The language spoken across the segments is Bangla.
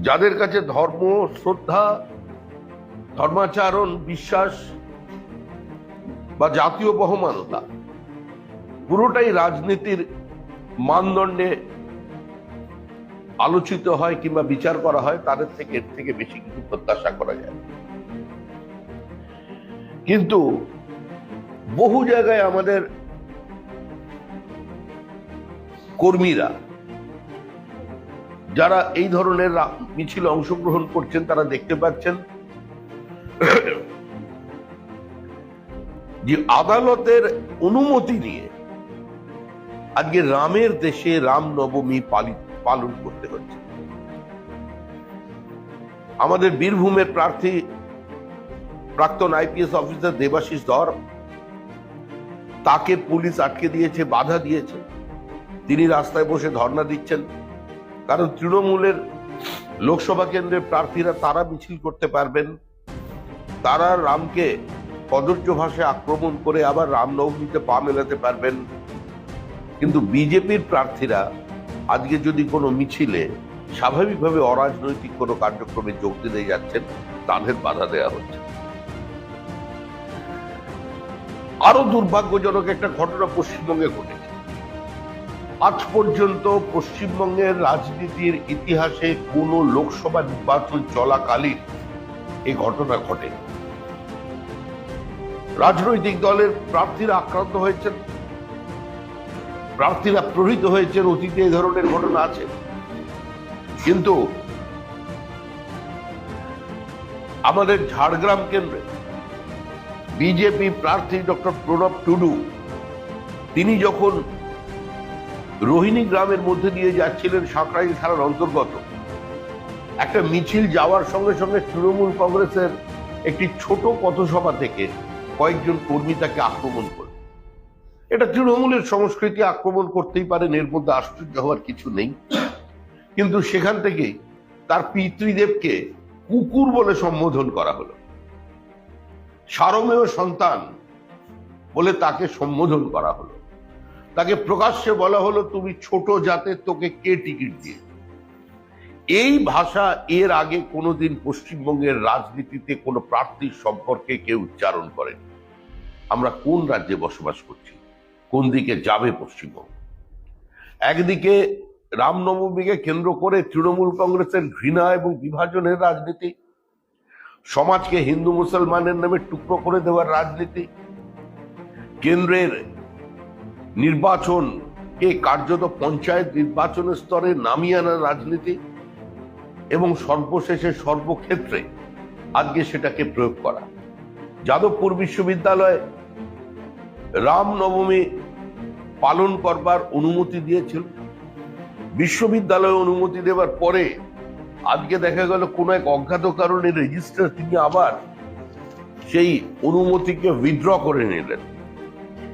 যাদের কাছে ধর্ম, শ্রদ্ধা, ধর্মাচরণ, বিশ্বাস বা জাতীয় বহমানতা, পুরোটাই রাজনীতির মানদণ্ডে আলোচিত হয় কিংবা বিচার করা হয়, তাদের থেকে এর থেকে বেশি কিছু প্রত্যাশা করা যায়। কিন্তু বহু জায়গায় আমাদের কর্মীরা যারা এই ধরনের মিছিলে অংশগ্রহণ করছেন, তারা দেখতে পাচ্ছেন যে আদালতের অনুমতি নিয়ে আজকে রামের দেশে রাম নবমী পালিত পালন করতে হচ্ছে। আমাদের বীরভূমের প্রার্থী প্রাক্তন আইপিএস অফিসার দেবাশিস ধর, তাকে পুলিশ আটকে দিয়েছে, বাধা দিয়েছে। তিনি রাস্তায় বসে ধর্ণা দিচ্ছেন। কারণ তৃণমূলের লোকসভা কেন্দ্রের প্রার্থীরা তারা মিছিল করতে পারবেন। তারা রামকে কদর্য ভাষায় আক্রমণ করে আবার রামনবমীতে পা মেলাতে পারবেন। কিন্তু বিজেপির প্রার্থীরা আজকে যদি কোনো মিছিলে স্বাভাবিকভাবে অরাজনৈতিক কোনো কার্যক্রমে যোগ দিতে যাচ্ছেন, তাদের বাধা দেওয়া হচ্ছে। আরও দুর্ভাগ্যজনক একটা ঘটনা পশ্চিমবঙ্গে ঘটেছে আজ পর্যন্ত পশ্চিমবঙ্গের রাজনীতির ইতিহাসে কোনো লোকসভা নির্বাচন চলাকালীন এই ঘটনা ঘটে। রাজনৈতিক দলের প্রার্থীরা আক্রান্ত হয়েছেন। প্রার্থীরা প্রহৃত হয়েছেন, অতীতে এই ধরনের ঘটনা আছে। কিন্তু আমাদের ঝাড়গ্রাম কেন্দ্রে বিজেপি প্রার্থী ডক্টর প্রণব টুডু, তিনি যখন রোহিণী গ্রামের মধ্যে দিয়ে যাচ্ছিলেন সাঁকরাইল থানার অন্তর্গত। একটা মিছিল যাওয়ার সঙ্গে সঙ্গে তৃণমূল কংগ্রেসের একটি ছোট পথসভা থেকে কয়েকজন কর্মী তাকে আক্রমণ করল এটা তৃণমূলের সংস্কৃতি আক্রমণ করতেই পারেন, এর মধ্যে আশ্চর্য হওয়ার কিছু নেই। কিন্তু সেখান থেকে তার পিতৃদেবকে কুকুর বলে সম্বোধন করা হলো। সারমেয় সন্তান বলে তাকে সম্বোধন করা হলো। তাকে প্রকাশ্যে বলা হলো, তুমি ছোট জাতের তোকে কে টিকিট দিয়ে এই ভাষা এর আগে কোনোদিন পশ্চিমবঙ্গের রাজনীতিতে কোনো প্রার্থীর সম্পর্কে কেউ উচ্চারণ করেন। আমরা কোন রাজ্যে বসবাস করছি? কোন দিকে যাবে পশ্চিমবঙ্গ? একদিকে রামনবমীকে কেন্দ্র করে তৃণমূল কংগ্রেসের ঘৃণা এবং বিভাজনের রাজনীতি, সমাজকে হিন্দু মুসলমানের নামে টুকরো করে দেওয়ার রাজনীতি, কেন্দ্রের নির্বাচনকে কার্যত পঞ্চায়েত নির্বাচনের স্তরে নামিয়ে আনার রাজনীতি এবং সর্বশেষে সর্বক্ষেত্রে আজকে সেটাকে প্রয়োগ করা। যাদবপুর বিশ্ববিদ্যালয় রামনবমী পালন করবার অনুমতি দিয়েছিল। বিশ্ববিদ্যালয়ে অনুমতি দেওয়ার পরে আজকে দেখা গেল কোন এক অজ্ঞাত কারণে রেজিস্টার তিনি আবার সেই অনুমতিকে উইথড্র করে নিলেন।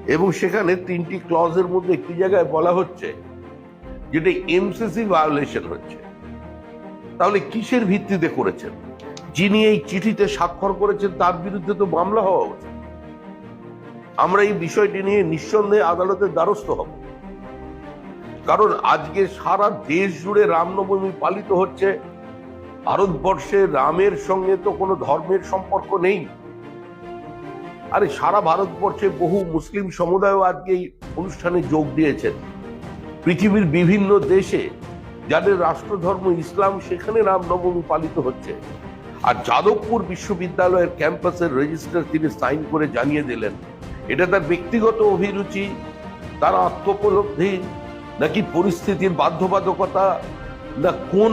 এবং সেখানে তিনটি ক্লজের মধ্যে একটি জায়গায় বলা হচ্ছে যেটা এমসিসি ভায়োলেশন হচ্ছে। তাহলে কিসের ভিত্তিতে করেছেন? যিনি এই চিঠিতে স্বাক্ষর করেছেন, তার বিরুদ্ধে তো মামলা হওয়া উচিত। আমরা এই বিষয়টি নিয়ে নিঃসন্দেহে আদালতের দ্বারস্থ হব। কারণ আজকে সারা দেশ জুড়ে রামনবমী পালিত হচ্ছে। ভারতবর্ষে রামের সঙ্গে তো কোনো ধর্মের সম্পর্ক নেই। আরে সারা ভারতবর্ষে বহু মুসলিম সমুদায়ও আজকে এই অনুষ্ঠানে যোগ দিয়েছেন। পৃথিবীর বিভিন্ন দেশে যাদের রাষ্ট্রধর্ম ইসলাম, সেখানে রামনবমী পালিত হচ্ছে। আর যাদবপুর বিশ্ববিদ্যালয়ের ক্যাম্পাসের রেজিস্টার তিনি সাইন করে জানিয়ে দিলেন, এটা তার ব্যক্তিগত অভিরুচি, তার আত্মোপলব্ধি, নাকি পরিস্থিতির বাধ্যবাধকতা, না কোন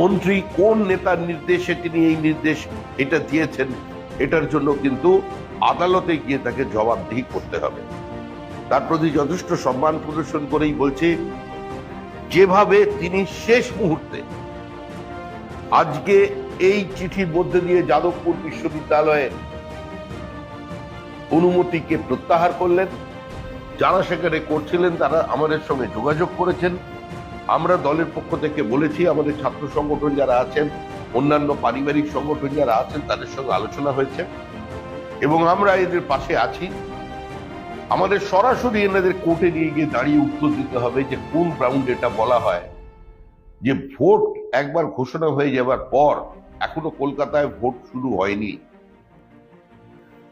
মন্ত্রী কোন নেতার নির্দেশে তিনি এই নির্দেশ এটা দিয়েছেন এটার জন্য কিন্তু আদালতে গিয়ে তাকে জবাবদিহি করতে হবে। তার প্রতি যথেষ্ট সম্মান প্রদর্শন করেই বলছি, যেভাবে তিনি শেষ মুহূর্তে আজকে এই চিঠির মধ্যে দিয়ে যাদবপুর বিশ্ববিদ্যালয়ে অনুমতিকে প্রত্যাহার করলেন। যারা সেখানে করছিলেন তারা আমাদের সঙ্গে যোগাযোগ করেছেন। আমরা দলের পক্ষ থেকে বলেছি, আমাদের ছাত্র সংগঠন যারা আছেন অন্যান্য পারিবারিক সংগঠন যারা আছেন, তাদের সঙ্গে আলোচনা হয়েছে। এবং আমরা এদের পাশে আছি। আমাদের সরাসরি এনাদের কোর্টে নিয়ে গিয়ে দাঁড়িয়ে উত্তর দিতে হবে যে কোন গ্রাউন্ড এটা বলা হয়। যে ভোট একবার ঘোষণা হয়ে যাবার পর এখনও কলকাতায় ভোট শুরু হয়নি।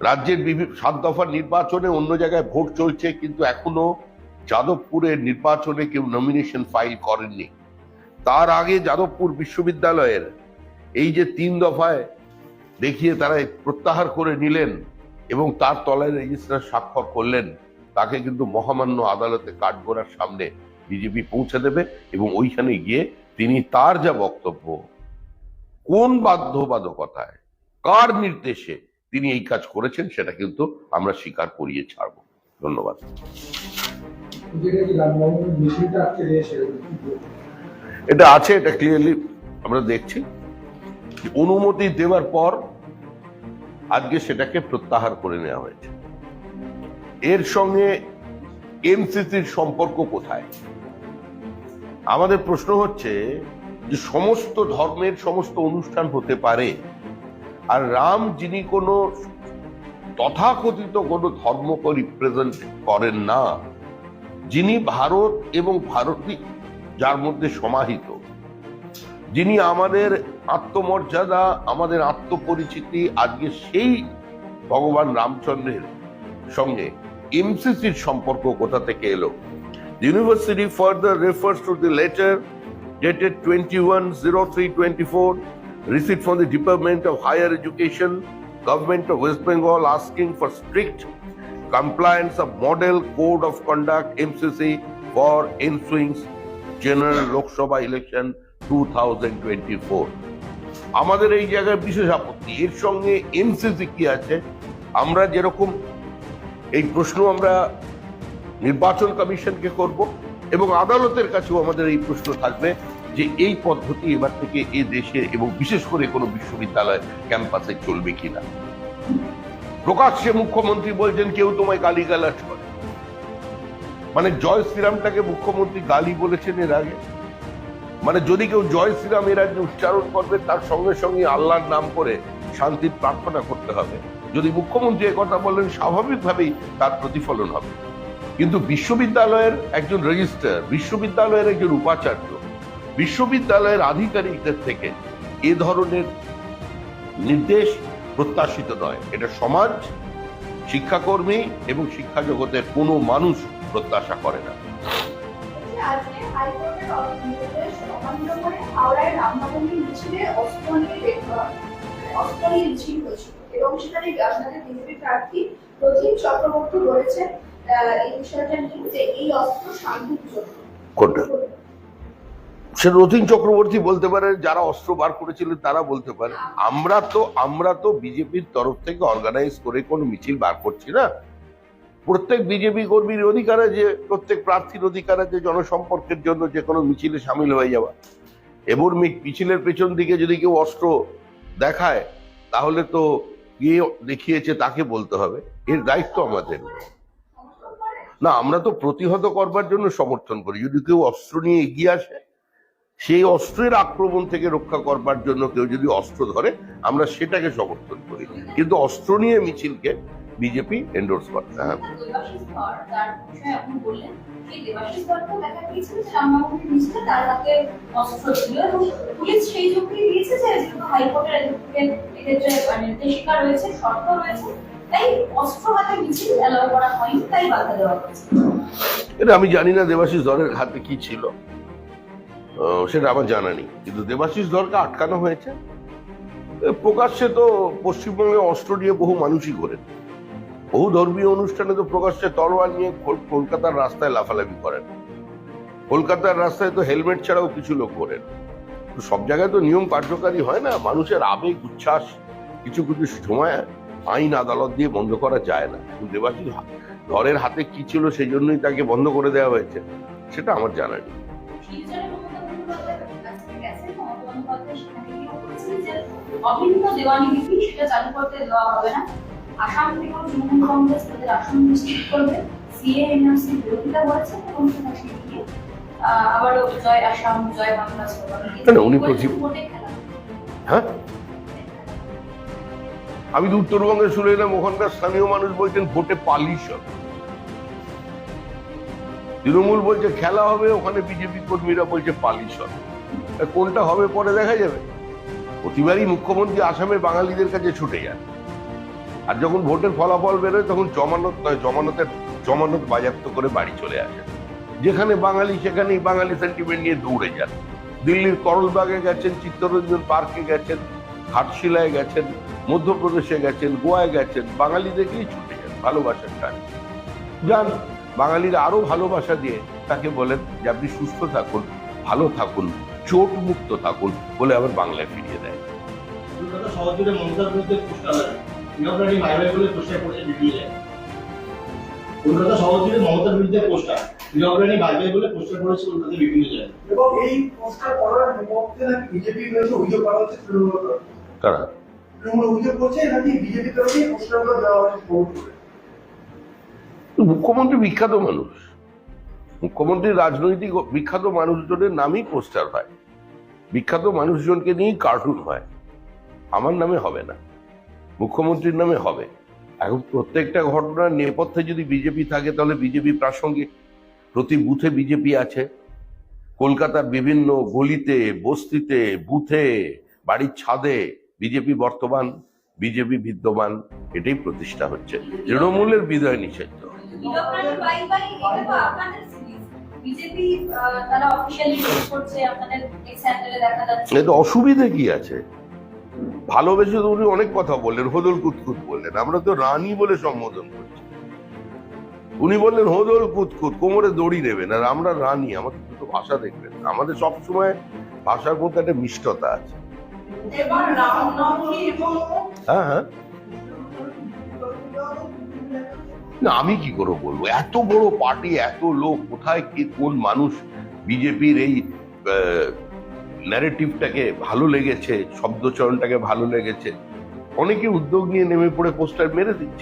রাজ্যের বিভিন্ন সাত দফার নির্বাচনে অন্য জায়গায় ভোট চলছে, কিন্তু এখনও যাদবপুরের নির্বাচনে কেউ নমিনেশন ফাইল করেননি। তার আগে যাদবপুর বিশ্ববিদ্যালয়ের এই যে তিন দফায় দেখিয়ে তারা প্রত্যাহার করে নিলেন এবং তার তলায় রেজিস্ট্রার স্বাক্ষর করলেন, তাকে কিন্তু মহামান্য আদালতে কাঠগোড়ার সামনে বিজেপি পৌঁছে দেবে এবং ওইখানে গিয়ে তিনি তার যা বক্তব্য, কোন বাধ্যবাধকতায়, কার নির্দেশে তিনি এই কাজ করেছেন সেটা কিন্তু আমরা স্বীকার করিয়ে ছাড়ব। ধন্যবাদ। এটা আছে, এটা ক্লিয়ারলি আমরা দেখছি। অনুমতি দেওয়ার পর আজকে সেটাকে প্রত্যাহার করে নেওয়া হয়েছে। এর সঙ্গে এমসিসির সম্পর্ক কোথায়? আমাদের প্রশ্ন হচ্ছে যে সমস্ত ধর্মের সমস্ত অনুষ্ঠান হতে পারে আর রাম যিনি কোনো তথাকথিত কোনো ধর্মকে রিপ্রেজেন্ট করেন না, যিনি ভারত এবং ভারতী যার মধ্যে সমাহিত যিনি আমাদের আত্মমর্যাদা, আমাদের আত্মপরিচিতি, আজকে সেই ভগবান রামচন্দ্রের সঙ্গে এমসিসির সম্পর্ক কোথা থেকে এলো? University further refers to the letter dated twenty one zero three twenty four receive from the department of higher education government of West Bengal asking for strict compliance of model code of conduct MCC for ensuing general Lok Sabha election 2024. আমাদের এই জায়গায় বিশেষ আপত্তি, এর সঙ্গে এমসিসি কি আছে? আমরা যেরকম এই প্রশ্ন আমরা নির্বাচন কমিশনকে করব এবং আদালতের কাছেও আমাদের এই প্রশ্ন থাকবে যে এই পদ্ধতি এবার থেকে এ দেশে এবং বিশেষ করে কোনো বিশ্ববিদ্যালয় ক্যাম্পাসে চলবে কিনা। প্রকাশ্যে মুখ্যমন্ত্রী বলছেন, কেউ তোমায় গালি গালিগালাজ করে। মানে জয় শ্রীরামটাকে মুখ্যমন্ত্রী গালি বলেছেন এর আগে। মানে যদি কেউ জয় শ্রীরাম এর আগে উচ্চারণ করবে, তার সঙ্গে সঙ্গে আল্লাহর নাম করে শান্তির প্রার্থনা করতে হবে। যদি মুখ্যমন্ত্রী কথা বলেন, স্বাভাবিকভাবেই তার প্রতিফলন হবে। কিন্তু বিশ্ববিদ্যালয়ের একজন রেজিস্ট্রার, বিশ্ববিদ্যালয়ের একজন উপাচার্য, বিশ্ববিদ্যালয়ের আধিকারিকদের থেকে এ ধরনের নির্দেশ প্রত্যাশিত নয়। এটা সমাজ, শিক্ষাকর্মী এবং শিক্ষা জগতের কোনো মানুষ প্রত্যাশা করে না। রামনবমী মিছিলে অস্ত্র নিয়ে অস্ত্র নিয়ে মিছিল হয়েছিল এবং সেখানে আপনাদের বিজেপি প্রার্থী চক্রবর্তী বলেছেন সে রথীন চক্রবর্তী বলতে পারে, যারা অস্ত্র বার করেছিলেন তারা বলতে পারে। আমরা তো আমরা তো বিজেপির তরফ থেকে অর্গানাইজ করে কোনো মিছিল বার করছি না। প্রত্যেক বিজেপি কর্মীর অধিকার আছে প্রত্যেক প্রার্থীর অধিকার আছে জনসম্পর্কের জন্য যে কোনো মিছিলে সামিল হয়ে যাওয়া। এবং মিছিলের পেছন দিকে যদি কেউ অস্ত্র দেখায়, তাহলে তো কে দেখিয়েছে তাকে বলতে হবে। এর দায়িত্ব আমাদের। না, আমরা তো প্রতিহত করবার জন্য সমর্থন করি। যদি কেউ অস্ত্র নিয়ে এগিয়ে আসে, সেই অস্ত্রের আক্রমণ থেকে রক্ষা করবার জন্য কেউ যদি অস্ত্র ধরে, আমরা সেটাকে সমর্থন করি। কিন্তু অস্ত্র নিয়ে মিছিলকে বিজেপি এন্ডোর্স করতে হয়েছে। এটা আমি জানি না দেবাশিস ধরের হাতে কি ছিল। সেটা আমার জানা নেই। কিন্তু দেবাশিস ধরকে আটকানো হয়েছে। প্রকাশ্যে তো পশ্চিমবঙ্গে অস্ত্র নিয়ে বহু মানুষই করেন বহু ধর্মীয় অনুষ্ঠানে তো প্রকাশ্যে তরোয়াল নিয়ে কলকাতার রাস্তায় লাফালাফি করেন। কলকাতার রাস্তায় তো হেলমেট ছাড়াও কিছু লোক করেন তো সব জায়গায় তো নিয়ম কার্যকারী হয় না? মানুষের আবেগ, উচ্ছ্বাস, কিছু কিছু সময় আইন, আদালত দিয়ে বন্ধ করা যায় না। হা- ধরের হাতে কি ছিল সেই জন্যই তাকে বন্ধ করে দেওয়া হয়েছে, সেটা আমার জানা নেই। অভিন্ন দেওয়ানি সেটা চালু করতে দেওয়া হবে না। আসাম থেকে তৃণমূল কংগ্রেস তাদের আসন নিশ্চিত করবে। সিএ এনআরসি বিরোধিতা করেছে এবং সেখানে গিয়ে আবারও জয় আসাম জয় বাংলা স্লোগান উনি বলছেন প্রতি- ভোটে খেলা। হ্যাঁ? আমি তো উত্তরবঙ্গে শুনে এলাম ওখানকার স্থানীয় মানুষ বলছেন ভোটে পালিশ হবে। তৃণমূল বলছে খেলা হবে ওখানে বিজেপি কর্মীরা বলছে পালিশ হবে। কোনটা হবে পরে দেখা যাবে? প্রতিবারই মুখ্যমন্ত্রী আসামে বাঙালিদের কাছে ছুটে যান। আর যখন ভোটের ফলাফল বেরোয়, তখন জমানত নয়, জমানতের, জমানত বাজেয়াপ্ত করে বাড়ি চলে আসেন যেখানে বাঙালি, সেখানেই বাঙালি সেন্টিমেন্ট নিয়ে দৌড়ে যান। দিল্লির করলবাগে গেছেন, চিত্তরঞ্জন পার্কে গেছেন ঘাটশিলায় গেছেন, মধ্যপ্রদেশে গেছেন, গোয়ায় গেছেন বাঙালি দেখেই ছুটে যান, ভালোবাসার টান। যান, বাঙালির আরও ভালোবাসা দিয়ে তাকে বলেন যে, আপনি সুস্থ থাকুন, ভালো থাকুন, চোট মুক্ত থাকুন, বলে আবার বাংলায় ফিরিয়ে দেয়। জুড়ে মমতার বিরুদ্ধে বলে পোস্টার কলকাতা শহর জুড়ে মমতার বিরুদ্ধে পোস্টার বলে পোস্টার পড়েছে কলকাতা বিভিন্ন জায়গায় এবং এই পোস্টার করার মধ্যে নাকি বিজেপি রয়েছে অভিযোগ করা হচ্ছে তৃণমূল কারা? তৃণমূল অভিযোগ করছে নাকি বিজেপি তরফে পোস্টারগুলো দেওয়া হচ্ছে মুখ্যমন্ত্রী বিখ্যাত মানুষ। মুখ্যমন্ত্রী রাজনৈতিক বিখ্যাত মানুষজনের নামই পোস্টার হয়। বিখ্যাত মানুষজনকে নিয়েই কার্টুন হয়। আমার নামে হবে না। মুখ্যমন্ত্রীর নামে হবে। এখন প্রত্যেকটা ঘটনার নেপথ্যে যদি বিজেপি থাকে তাহলে বিজেপি প্রাসঙ্গিক। প্রতি বুথে বিজেপি আছে। কলকাতার বিভিন্ন গলিতে বস্তিতে বুথে বাড়ির ছাদে বিজেপি বর্তমান বিজেপি বিদ্যমান এটাই প্রতিষ্ঠা হচ্ছে। তৃণমূলের বিদায় নিষিদ্ধ এতে অসুবিধে কি আছে? ভালোবেসে তো উনি অনেক কথা বললেন হোদল কুতকুত বললেন। আমরা তো রানী বলে সম্বোধন করছি। উনি বললেন হোদল কুতকুত কোমরে দড়ি নেবেন আর আমরা রানী আমাদের দুটো ভাষা দেখবেন। আমাদের সবসময় ভাষার মধ্যে একটা মিষ্টতা আছে। হ্যাঁ হ্যাঁ। না আমি কি করে বলব? এত বড় পার্টি এত লোক কোথায় কে কোন মানুষ বিজেপির এই ন্যারেটিভটাকে ভালো লেগেছে শব্দচরণটাকে ভালো লেগেছে অনেকে উদ্যোগ নিয়ে নেমে পড়ে পোস্টার মেরে দিচ্ছে।